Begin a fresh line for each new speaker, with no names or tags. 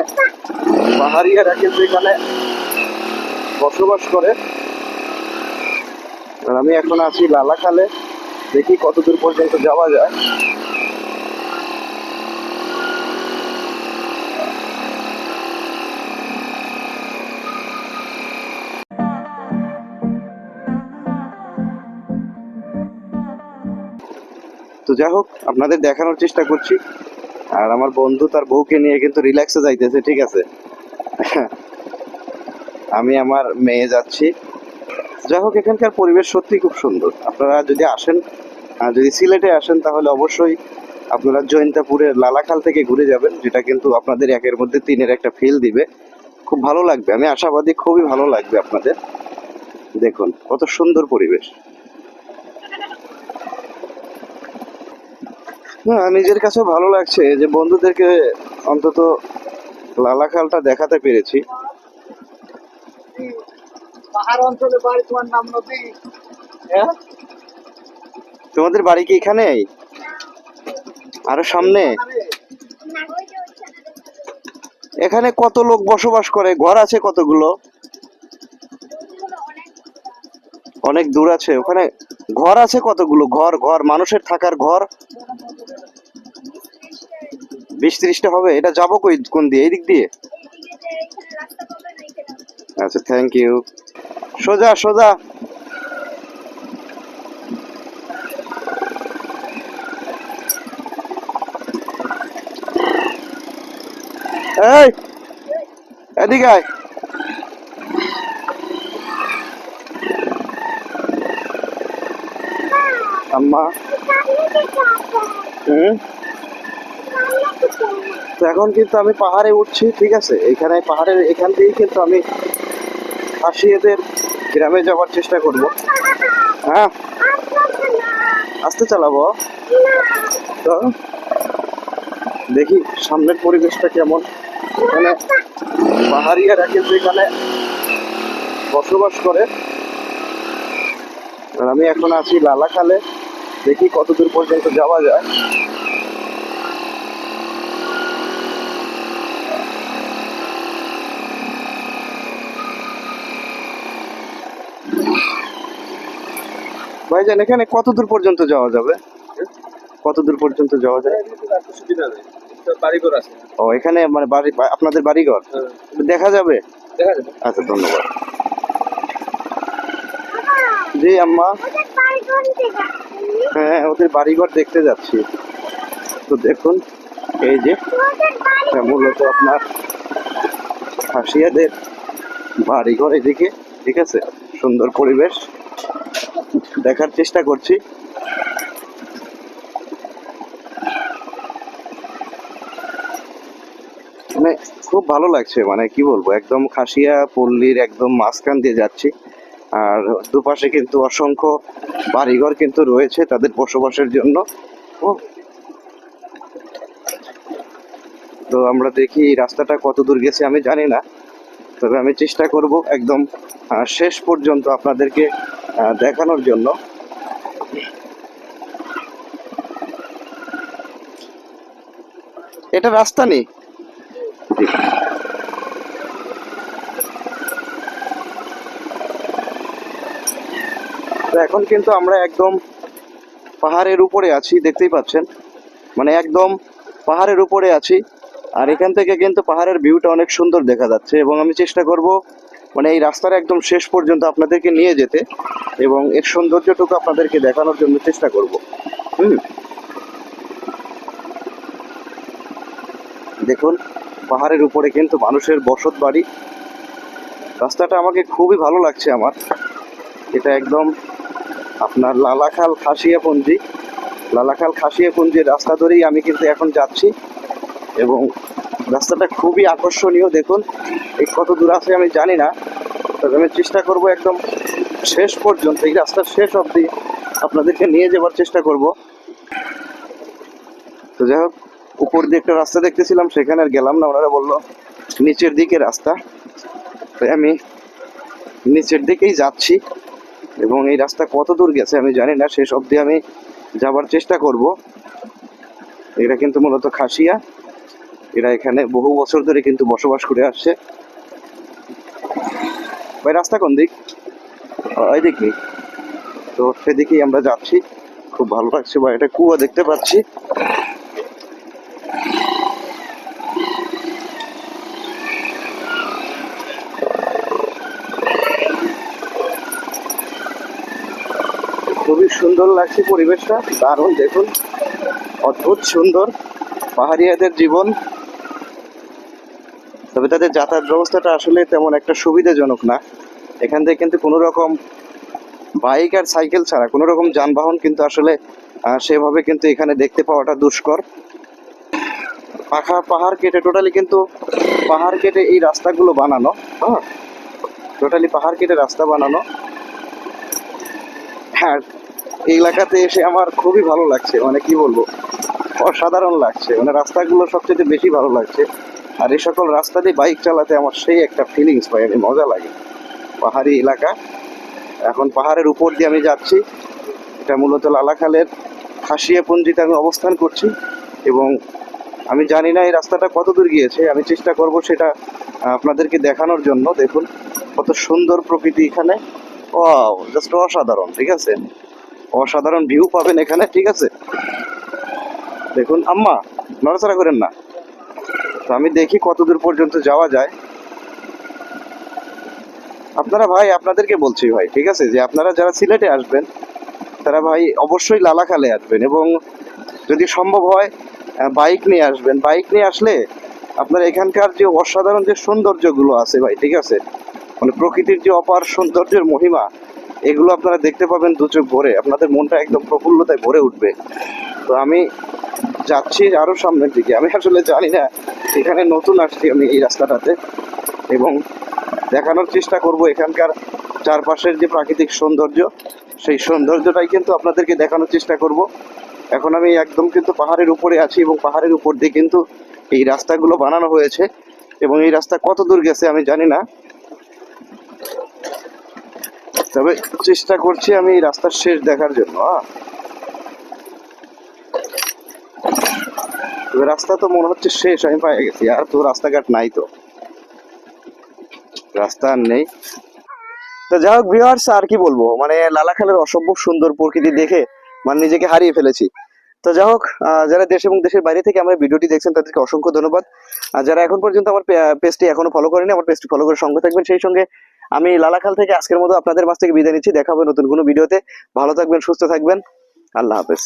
এখানে পাহাড়িয়ারা কিন্তু এখানে বসবাস করে। আর আমি এখন আছি লালাখালে। দেখি কতদূর পর্যন্ত যাওয়া যায়। তো যাই হোক, আপনাদের দেখানোর চেষ্টা করছি। আর আমার বন্ধু তার বউকে নিয়ে কিন্তু রিল্যাক্সে যাইতেছে, ঠিক আছে? আমি আমার মেয়ে যাচ্ছি। যাই হোক, এখানকার পরিবেশ সত্যি খুব সুন্দর। আপনারা যদি আসেন যদি সিলেটে আসেন, তাহলে অবশ্যই আপনারা জৈন্তাপুরের লালাখাল থেকে ঘুরে যাবেন, যেটা কিন্তু আপনাদের একের মধ্যে তিনের একটা ফিল দিবে। খুব ভালো লাগবে। আমি আশাবাদী, খুবই ভালো লাগবে আপনাদের। দেখুন, কত সুন্দর পরিবেশ। না নিজের কাছে ভালো লাগছে যে বন্ধুদেরকে অন্তত লালাখালটা দেখাতে পেরেছি।
পাহাড় অঞ্চলে বাড়ি তোমার নাম নদী হ্যাঁ?
তোমাদের বাড়ি কি এখানেই আরও সামনে? এখানে কত লোক বসবাস করে? ঘর আছে কতগুলো? অনেক দূর আছে। ওখানে ঘর আছে কতগুলো? ঘর ঘর মানুষের থাকার ঘর। বিশ ত্রিশটা হবে, এটা যাব কই, কোন দিয়ে এই দিক দিয়ে? আচ্ছা থ্যাংক ইউ সোজা সোজা। এই, এদিকে আয়। আম্মা। হুম? তো এখন কিন্তু আমি পাহাড়ে উঠছি, ঠিক আছে? এখানে পাহাড়ের এখান থেকেই কিন্তু আমি হাসিয়েদের গ্রামে যাওয়ার চেষ্টা করব। হ্যাঁ? আস্তে চালাবো। তো দেখি সামনের পরিবেশটা কেমন। এখানে পাহাড়িয়ারা কিন্তু এখানে বসবাস করে। আর আমি এখন আছি লালাখালে। দেখি কতদূর পর্যন্ত যাওয়া যায়। ভাইজান এখানে কত দূর পর্যন্ত যাওয়া যাবে? কত দূর পর্যন্ত যাওয়া যায়?
সুবিধা নেই বাড়িঘর আছে
ও এখানে মানে বাড়ি আপনাদের বাড়িঘর? দেখা যাবে?
দেখা যাবে।
আচ্ছা ধন্যবাদ। জি আম্মা। হ্যাঁ ওদের বাড়িঘর দেখতে যাচ্ছি। তো দেখুন এই যে মূলত আপনার হাসিয়াদের বাড়িঘর এদিকে ঠিক আছে? সুন্দর পরিবেশ। দেখার চেষ্টা করছি। মানে খুব ভালো লাগছে মানে কি বলব, একদম খাসিয়া পল্লীর একদম মাঝখান দিয়ে যাচ্ছি। আর দুপাশে কিন্তু অসংখ্য বাড়িঘর কিন্তু রয়েছে তাদের বসবাসের জন্য। ও। তো আমরা দেখি রাস্তাটা কত দূর গেছে আমি জানি না, তবে আমি চেষ্টা করব একদম শেষ পর্যন্ত আপনাদেরকে দেখানোর জন্য। এটা রাস্তা নেই? তো এখন কিন্তু আমরা একদম পাহাড়ের উপরে আছি দেখতেই পাচ্ছেন। মানে একদম পাহাড়ের উপরে আছি। আর এখান থেকে কিন্তু পাহাড়ের ভিউটা অনেক সুন্দর দেখা যাচ্ছে এবং আমি চেষ্টা করব মানে এই রাস্তার একদম শেষ পর্যন্ত আপনাদেরকে নিয়ে যেতে এবং এর সৌন্দর্যটুকু আপনাদেরকে দেখানোর জন্য চেষ্টা করব। হুম। দেখুন, পাহাড়ের উপরে কিন্তু মানুষের বসত বাড়ি। রাস্তাটা আমাকে খুবই ভালো লাগছে আমার। এটা একদম আপনার লালাখাল খাসিয়াপঞ্জি। লালাখাল খাসিয়াপঞ্জির রাস্তা ধরেই আমি কিন্তু এখন যাচ্ছি। এবং রাস্তাটা খুবই আকর্ষণীয়, দেখুন। এই কত দূর আছে আমি জানি না, তবে আমি চেষ্টা করব একদম শেষ পর্যন্ত, এই রাস্তার শেষ অবধি আপনাদেরকে নিয়ে যাওয়ার চেষ্টা করব। তো যাই হোক, উপর দিয়ে একটা রাস্তা দেখতেছিলাম, সেখানে আর গেলাম না, ওনারা বলল নিচের দিকে রাস্তা। তাই আমি নিচের দিকেই যাচ্ছি, এবং এই রাস্তা কত দূর গেছে আমি জানি না, শেষ অবধি আমি যাবার চেষ্টা করব। এটা কিন্তু মূলত খাসিয়া। এরা এখানে বহু বছর ধরে কিন্তু বসবাস করে আসছে। ভাই রাস্তা কোন দিক? ও, এই দিক তো সেদিকেই আমরা যাচ্ছি। খুব ভালো লাগছে বা এটা কুয়া দেখতে পাচ্ছি। খুবই সুন্দর লাগছে পরিবেশটা দারুণ দেখুন। অদ্ভুত সুন্দর পাহাড়িয়াদের জীবন। তবে তাদের যাতায়াত ব্যবস্থাটা আসলে তেমন একটা সুবিধাজনক না। এখান থেকে কিন্তু কোনো রকম বাইক আর সাইকেল ছাড়া কোনো রকম যানবাহন কিন্তু আসলে সেভাবে কিন্তু এখানে দেখতে পাওয়াটা দুষ্কর। পাখা, পাহাড় কেটে টোটালি কিন্তু পাহাড় কেটে এই রাস্তাগুলো বানানো হ্যাঁ? টোটালি পাহাড় কেটে রাস্তা বানানো। হ্যাঁ এই এলাকাতে এসে আমার খুবই ভালো লাগছে মানে কি বলব? অসাধারণ লাগছে মানে রাস্তাগুলো সবচেয়ে বেশি ভালো লাগছে। আর এই সকল রাস্তা দিয়ে বাইক চালাতে আমার সেই একটা ফিলিংস পাই আমি মজা লাগে। পাহাড়ি এলাকা। এখন পাহাড়ের উপর দিয়ে আমি যাচ্ছি। এটা মূলত লালাখালের খাসিয়াপুঞ্জিতে আমি অবস্থান করছি এবং আমি জানি না এই রাস্তাটা কত দূর গিয়েছে। আমি চেষ্টা করব সেটা আপনাদেরকে দেখানোর জন্য। দেখুন, কত সুন্দর প্রকৃতি এখানে। ও জাস্ট অসাধারণ, ঠিক আছে? অসাধারণ ভিউ পাবেন এখানে, ঠিক আছে? দেখুন, আম্মা, নড়াচড়া করেন না। তো আমি দেখি কত দূর পর্যন্ত যাওয়া যায়। আপনারা ভাই, আপনাদেরকে বলছি ভাই, ঠিক আছে? যে আপনারা যারা সিলেটে আসবেন, তারা ভাই অবশ্যই লালাখালে আসবেন এবং যদি সম্ভব হয় বাইক নিয়ে আসবেন। বাইক নিয়ে আসলে আপনার এখানকার যে অসাধারণ যে সৌন্দর্যগুলো আছে ভাই, ঠিক আছে? মানে প্রকৃতির যে অপার সৌন্দর্যের মহিমা, এগুলো আপনারা দেখতে পাবেন দু চোখ ভরে। আপনাদের মনটা একদম প্রফুল্লতায় ভরে উঠবে। তো আমি যাচ্ছি আরও সামনের দিকে। আমি আসলে জানি না, এখানে নতুন আসছি আমি এই রাস্তাটাতে। এবং দেখানোর চেষ্টা করব এখানকার চারপাশের যে প্রাকৃতিক সৌন্দর্য, সেই সৌন্দর্যটাই কিন্তু আপনাদেরকে দেখানোর চেষ্টা করব। এখন আমি একদম কিন্তু পাহাড়ের উপরে আছি এবং পাহাড়ের উপর দিয়ে কিন্তু এই রাস্তাগুলো বানানো হয়েছে। এবং এই রাস্তা কত দূর গেছে আমি জানি না। তবে চেষ্টা করছি আমি এই রাস্তার শেষ দেখার জন্য রাস্তা তো মনে হচ্ছে শেষ, আমি পাই গেছি। আর তো রাস্তাঘাট নাই তো। রাস্তা আর নেই। তো যাই হোক ভিউয়ার্স আর কি বলব? মানে লালাখালের অসম্ভব সুন্দর প্রকৃতি দেখে মানে নিজেকে হারিয়ে ফেলেছি। তো যাই হোক যারা দেশ এবং দেশের বাইরে থেকে আমার ভিডিওটি দেখছেন, তাদেরকে অসংখ্য ধন্যবাদ। আর যারা এখন পর্যন্ত আমার পেজটি এখনও ফলো করেনি, আমার পেজটি ফলো করে সঙ্গে থাকবেন। সেই সঙ্গে আমি লালাখাল থেকে আজকের মতো আপনাদের মাছ থেকে বিদায় নিচ্ছি। দেখা হবে নতুন কোনো ভিডিওতে। ভালো থাকবেন, সুস্থ থাকবেন। আল্লাহ হাফেজ।